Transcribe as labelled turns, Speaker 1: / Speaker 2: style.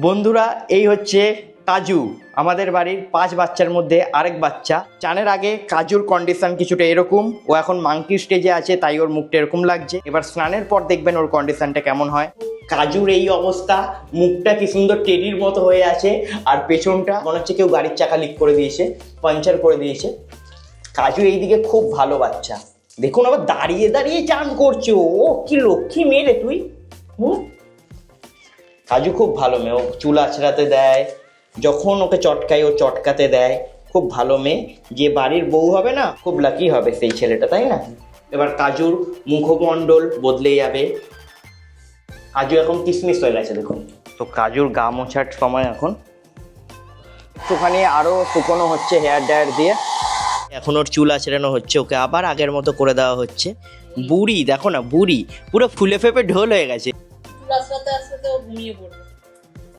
Speaker 1: বন্ধুরা, এই হচ্ছে কাজু। আমাদের বাড়ির পাঁচ বাচ্চার মধ্যে আরেক বাচ্চা। চানের আগে কাজুর কন্ডিশন কিছুটা এরকম। ও এখন মাংকি স্টেজে আছে, তাই ওর মুখটা এরকম লাগছে। এবার স্নানের পর দেখবেন ওর কন্ডিশনটা কেমন হয়। কাজুর এই অবস্থা, মুখটা কি সুন্দর টেডির মতো হয়ে আছে, আর পেছনটা মনে হচ্ছে কেউ গাড়ির চাকা লিক করে দিয়েছে পাঞ্চার করে দিয়েছে। কাজু এইদিকে খুব ভালো বাচ্চা। দেখুন আবার দাঁড়িয়ে দাঁড়িয়ে চান করছে ও কি লক্ষ্মী মেয়ে রে তুই। হুম? কাজু খুব ভালো মেয়ে। ও চুল আছড়াতে দেয়, যখন ওকে চটকায়, ও চটকাতে দেয়। খুব ভালো মেয়ে। যে বাড়ির বউ হবে না, খুব লাকি হবে সেই ছেলেটা, তাই না? এবার কাজুর মুখমণ্ডল বদলে যাবে। কাজু এখন কিসমিস হয়ে গেছে, দেখুন। তো কাজুর গা মোছার সময় এখন একটুখানি আরও শুকনো হচ্ছে হেয়ার ড্রায়ার দিয়ে। এখন ওর চুল আছড়ানো হচ্ছে, ওকে আবার আগের মতো করে দেওয়া হচ্ছে। বুড়ি, দেখো না, বুড়ি, পুরো ফুলে ফেপে ঢোল হয়ে গেছে।
Speaker 2: চুল আসতে আসতে ঘুমিয়ে পড়বে।